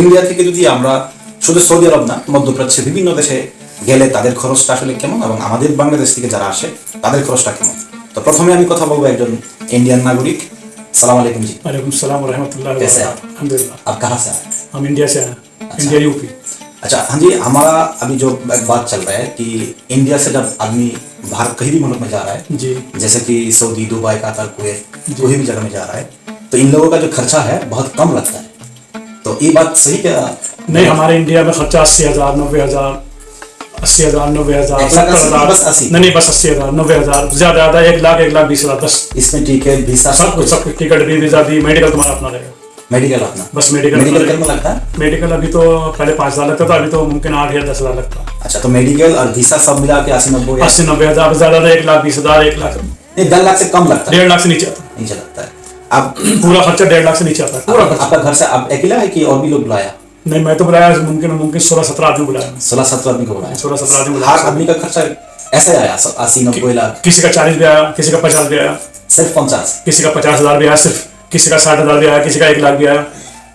India থেকে যদি আমরা শুধু সৌদি আরব না মধ্যপ্রাচ্যে বিভিন্ন দেশে গেলে তাদের খরচটা আসলে কেমন এবং আমাদের বাংলাদেশ থেকে যারা আসে তাদের খরচটা কেমন তো প্রথমে আমি কথা বলবো একজন ইন্ডিয়ান नागरिक सलाम अलैकुम जी वालेकुम सलाम रहमतुल्लाह कैसे हैं आप? अलहमदिल्ला आप कहाँ से आए हम इंडिया से हैं इंडिया यूपी अच्छा हाँ जी हमारा अभी जो एक बात चल रहा है कि इंडिया से जब आदमी बाहर कहीं भी मुल्क में जा रहा है जी जैसे कि सऊदी दुबई कतर कुवैत कोई भी जगह में जा रहा है तो इन लोगों का जो खर्चा है बहुत कम लगता है तो ये बात सही क्या नहीं हमारे इंडिया में खर्चा अस्सी हज़ार नब्बे हज़ार अस्सी हज़ार नब्बे हज़ार सत्तर हज़ार। नहीं नहीं बस अस्सी हज़ार नब्बे हज़ार ज़्यादा ज़्यादा एक लाख एक लाख बीस हज़ार बस इसमें टिकट वीसा सब कुछ सब कुछ टिकट भी वीज़ा भी मेडिकल तुम्हारा अपना रहेगा। मेडिकल अपना। बस मेडिकल मेडिकल कितना लगता है? मेडिकल अभी तो पहले पाँच हज़ार लगता था अभी तो मुमकिन आठ या दस हज़ार लगता। है अच्छा तो मेडिकल और वीसा सब मिला के अस्सी नब्बे अस्सी नब्बे हज़ार ज़्यादा एक लाख बीस हज़ार एक लाख। नहीं डेढ़ लाख से कम लगता है। डेढ़ लाख से नीचे। नीचे लगता है। अब है पूरा खर्चा डेढ़ लाख से नीचे आता है पूरा आपका खर्चा आपका घर से आप अकेला है कि और भी लोग बुलाया नहीं मैं तो बुलाया मुमकिन मुमकिन सोलह सत्रह आदमी बुलाया सोलह सत्रह आदमी को बुलाया सोलह सत्रह आदमी हर बुलाया आदमी का खर्चा ऐसे आया स- अस्सी नब्बे लाख किसी का चालीस भी आया किसी का पचास भी आया सिर्फ पचास किसी का पचास हजार भी आया सिर्फ किसी का साठ हजार भी आया किसी का एक लाख भी आया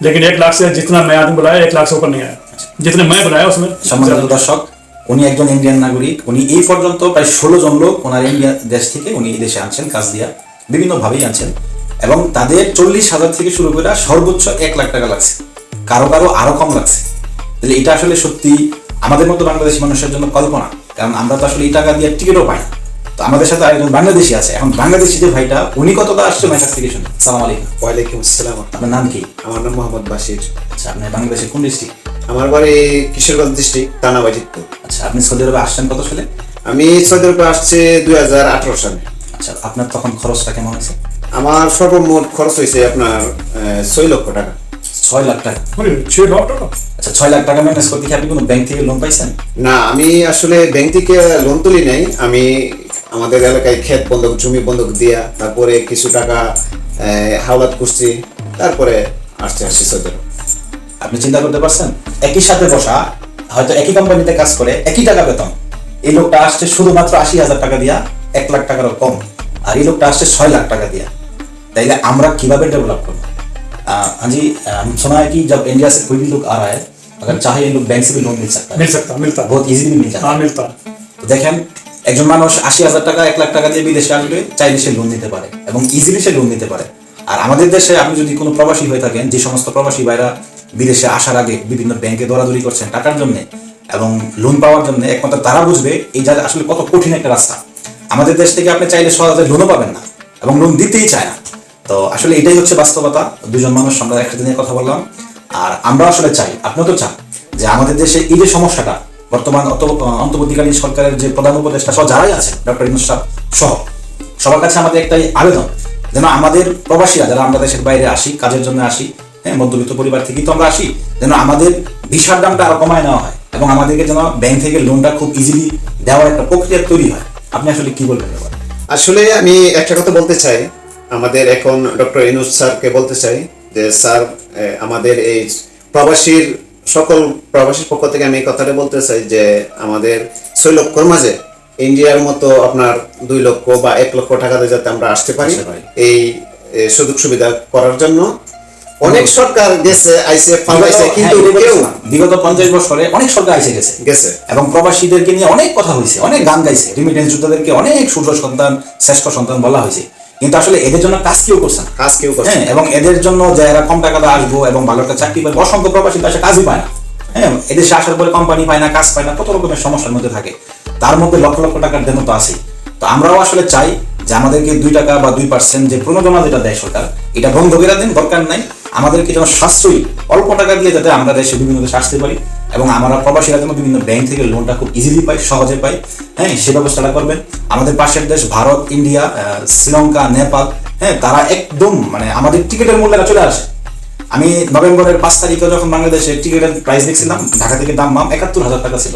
लेकिन एक लाख से जितना मैं आदमी बुलाया एक लाख से ऊपर नहीं आया जितने मैं बुलाया उसमें সম্মানিত দর্শক উনি একজন ইন্ডিয়ান নাগরিক উনি এই পর্যন্ত প্রায় ষোলো জন লোক ওনার ইন্ডিয়া দেশ থেকে উনি এই দেশে আনছেন কাজ দিয়া বিভিন্নভাবেই আনছেন এবং তাদের চল্লিশ হাজার থেকে শুরু করে সর্বোচ্চ এক লাখ টাকা লাগছে। কারও কারও আরও কম লাগছে। তাহলে এটা আসলে সত্যি আমাদের মতো বাংলাদেশি মানুষের জন্য কল্পনা। কারণ আমরা তো আসলে এই টাকা দিয়ে টিকিটও পাই। তো আমাদের সাথে আরেকজন বাংলাদেশি আছে। এখন বাংলাদেশি যে ভাইটা উনি কতটা আসছে কাছ থেকে শুনি সালাম আলাইকুম। ওয়ালাইকুম আসসালাম। আপনার নাম কি? আমার নাম মোহাম্মদ বাশির। আচ্ছা আপনি বাংলাদেশের কোন ডিস্ট্রিক্ট আমার বাড়ি কিশোরগঞ্জ ডিস্ট্রিক্ট তানাবাজিতপুর। আচ্ছা আপনি সৌদি আরবে আসছেন কত সালে? আমি সৌদি আরবে আসছে দুই হাজার আঠারো সালে। আচ্ছা আপনার তখন খরচটা কেমন হয়েছে? আমার সর্বমোট খরচ হয়েছে আপনার ছয় লক্ষ টাকা। ছয় লাখ টাকা? মানে ছয় লক্ষ টাকা? আচ্ছা ছয় লাখ টাকা ম্যানেজ করতে আপনি কোনো ব্যাংক থেকে লোন পাইছেন? না আমি আসলে ব্যাংক থেকে লোন তুলি নাই। আমি আমাদের এলাকায় ক্ষেত বন্ধক জমি বন্ধক দিয়া তারপরে কিছু টাকা হাওলাত করছি। তারপরে আসছে আসছে ছয় আপনি চিন্তা করতে পারছেন? একই সাথে বসা হয়তো একই কোম্পানিতে কাজ করে একই টাকা বেতন। এই লোকটা আসছে শুধুমাত্র আশি হাজার টাকা দিয়া এক লাখ টাকারও কম। আর এই লোকটা আসছে ছয় লাখ টাকা দিয়া। তাইলে আমরা কিভাবে डेवलप করবো आ, हाँ जी आ, हम सुना है कि जब इंडिया से कोई भी लोग आ रहा है अगर चाहे ये लोग बैंक से भी लोन मिल सकता है मिल सकता मिलता बहुत इजीली मिल जाता है हाँ मिलता তো দেখেন একজন মানুষ আশি হাজার টাকা এক লাখ টাকা দিয়ে বিদেশে আসবে চাইলে সে লোন নিতে পারে এবং ইজিলি সে লোন নিতে পারে আর আমাদের দেশে আপনি যদি কোনো প্রবাসী হয়ে থাকেন যে সমস্ত প্রবাসী ভাইরা বিদেশে আসার আগে বিভিন্ন ব্যাংকে দৌড়াদৌড়ি করছেন টাকার জন্য এবং লোন পাওয়ার জন্য একমাত্র তারা বুঝবে এই যা আসলে কত কঠিন একটা রাস্তা আমাদের দেশ থেকে আপনি চাইলে সহজে লোনও পাবেন না এবং লোন দিতেই চায় না তো আসলে এটাই হচ্ছে বাস্তবতা। দুজন মানুষ, আমরা একসাথে নিয়ে কথা বললাম। আর আমরা আসলে চাই, আপনিও তো চান, যে আমাদের দেশে এই যে সমস্যাটা, বর্তমান অন্তর্বর্তীকালীন সরকারের যে প্রধান উপদেষ্টা সহ যারাই আছেন ডক্টর ইনুস সহ সবার কাছে আমাদের একটাই আবেদন, যেন আমাদের প্রবাসীরা, যারা আমরা দেশের বাইরে আসি, কাজের জন্য আসি হ্যাঁ মধ্যবিত্ত পরিবার থেকেই তো আমরা আসি, যেন আমাদের ভিসার দামটা আরও কমায় নেওয়া হয় এবং আমাদেরকে যেন ব্যাংক থেকে লোনটা খুব ইজিলি দেওয়ার একটা প্রক্রিয়া তৈরি হয়। আপনি আসলে কি বলবেন আসলে আমি একটা কথা বলতে চাই আমাদের এখন ডক্টর ইনুস স্যারকে বলতে চাই যে স্যার আমাদের এই প্রবাসীর সকল প্রবাসীর পক্ষ থেকে আমি এই কথাটা বলতে চাই যে আমাদের ছয় লক্ষর মাঝে ইন্ডিয়ার মতো আপনার দুই লক্ষ বা এক লক্ষ টাকাতে যাতে আমরা আসতে পারি এই সুযোগ সুবিধা করার জন্য। অনেক সরকার গেছে আইসে ফান্ডাইছে কিন্তু হ্যাঁ, কেউ বিগত পঞ্চাশ বছরে অনেক সরকার এসে গেছে। গেছে। এবং প্রবাসীদেরকে নিয়ে অনেক কথা হয়েছে অনেক গান গাইছে। রিমিটেন্স যোদ্ধাদেরকে অনেক সূর্য সন্তান শ্রেষ্ঠ সন্তান বলা হয়েছে। কিন্তু আসলে এদের জন্য কাজ কেউ করছে না। কাজ কেউ করছে হ্যাঁ এবং এদের জন্য যে এরা কম টাকাতে আসব এবং ভালো একটা চাকরি পাবে অসংখ্য প্রবাসী তো কাজই পায় না। হ্যাঁ এদেশে আসার পরে কোম্পানি পায় না কাজ পায় না কত রকমের সমস্যার মধ্যে থাকে। তার মধ্যে লক্ষ লক্ষ টাকার দেন তো আছেই। তো আমরাও আসলে চাই যে আমাদেরকে দুই টাকা বা দুই পার্সেন্ট যে প্রণোদনা যেটা দেয় সরকার এটা বন্ধ করে দিন দরকার নাই। আমাদেরকে যেন সাশ্রয়ী অল্প টাকা দিয়ে যাতে আমরা দেশে বিভিন্ন দেশে আসতে পারি। এবং আমরা প্রবাসীরা যেন বিভিন্ন ব্যাংক থেকে লোনটা খুব ইজিলি পাই, সহজে পাই হ্যাঁ সে ব্যবস্থাটা করবেন। আমাদের পাশের দেশ ভারত, ইন্ডিয়া শ্রীলঙ্কা, নেপাল হ্যাঁ তারা একদম মানে আমাদের টিকিটের মূল্যটা চলে আসে। আমি নভেম্বরের পাঁচ তারিখে যখন বাংলাদেশে টিকিটের প্রাইস দেখছিলাম, ঢাকা থেকে দাম মাম একাত্তর হাজার টাকা ছিল।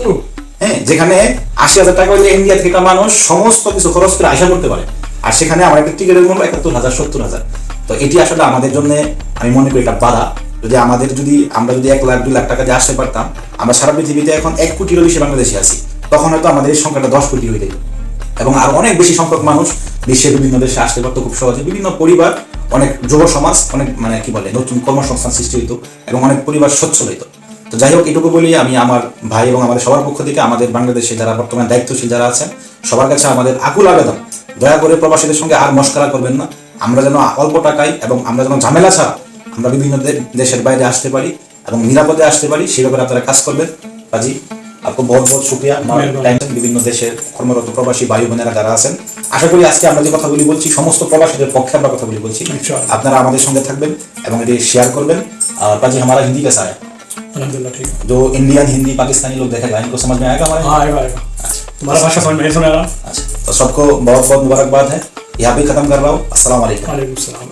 হ্যাঁ যেখানে আশি হাজার টাকা হলে ইন্ডিয়া থেকে মানুষ সমস্ত কিছু খরচ করে আশা করতে পারে। আর সেখানে আমার একটা টিকিটের মূল্য একাত্তর হাজার, সত্তর হাজার। তো এটি আসলে আমাদের জন্য, আমি মনে করি একটা বাধা। যদি আমাদের যদি আমরা যদি এক লাখ, দুই লাখ টাকা দিয়ে আসতে পারতাম, আমরা সারা পৃথিবীতে এখন এক কোটিরও বেশি বাংলাদেশে আছি। তখন হয়তো আমাদের এই সংখ্যাটা দশ কোটি হয়ে যেত। এবং আর অনেক বেশি সংখ্যক মানুষ বিশ্বের বিভিন্ন দেশে আসতে পারতো খুব সহজে। বিভিন্ন পরিবার, অনেক যুব সমাজ, অনেক মানে কি বলে, নতুন কর্মসংস্থান সৃষ্টি হইতো এবং অনেক পরিবার সচ্ছল হইতো। তো যাই হোক, এটুকু বলি আমি আমার ভাই এবং আমাদের সবার পক্ষ থেকে, আমাদের বাংলাদেশে যারা বর্তমানে দায়িত্বশীল যারা আছেন, সবার কাছে আমাদের আকুল আবেদন। দয়া করে প্রবাসীদের সঙ্গে আর মস্করা করবেন না। আমরা যেন অল্প টাকায় এবং আমরা যেন ঝামেলা ছাড়া আমরা বিভিন্ন দে- দেশের বাইরে আসতে পারি এবং নিরাপদে আসতে পারি সেই ব্যাপারে আপনারা কাজ করবেন কাজী আপু বহুত বহুত শুক্রিয়া আমার মেহরবানি। টাইম বিভিন্ন দেশের কর্মরত প্রবাসী ভাই বোনেরা যারা আছেন আশা করি আজকে আমরা যে কথাগুলি বলছি সমস্ত প্রবাসীদের পক্ষে আমরা কথাগুলি বলছি ইনশাআল্লাহ। আপনারা আমাদের সঙ্গে থাকবেন এবং এটি শেয়ার করবেন और पाजी हमारा हिंदी कैसा है अलहमदिल्ला ठीक है जो इंडियन हिंदी पाकिस्तानी लोग देखेगा इनको समझ में आएगा हमारे हाँ आएगा आएगा तुम्हारा भाषा समझ में नहीं सुनेगा अच्छा तो सबको बहुत बहुत मुबारकबाद है यहाँ पे खत्म कर रहा हूँ अस्सलाम वालेकुम वालेकुम सलाम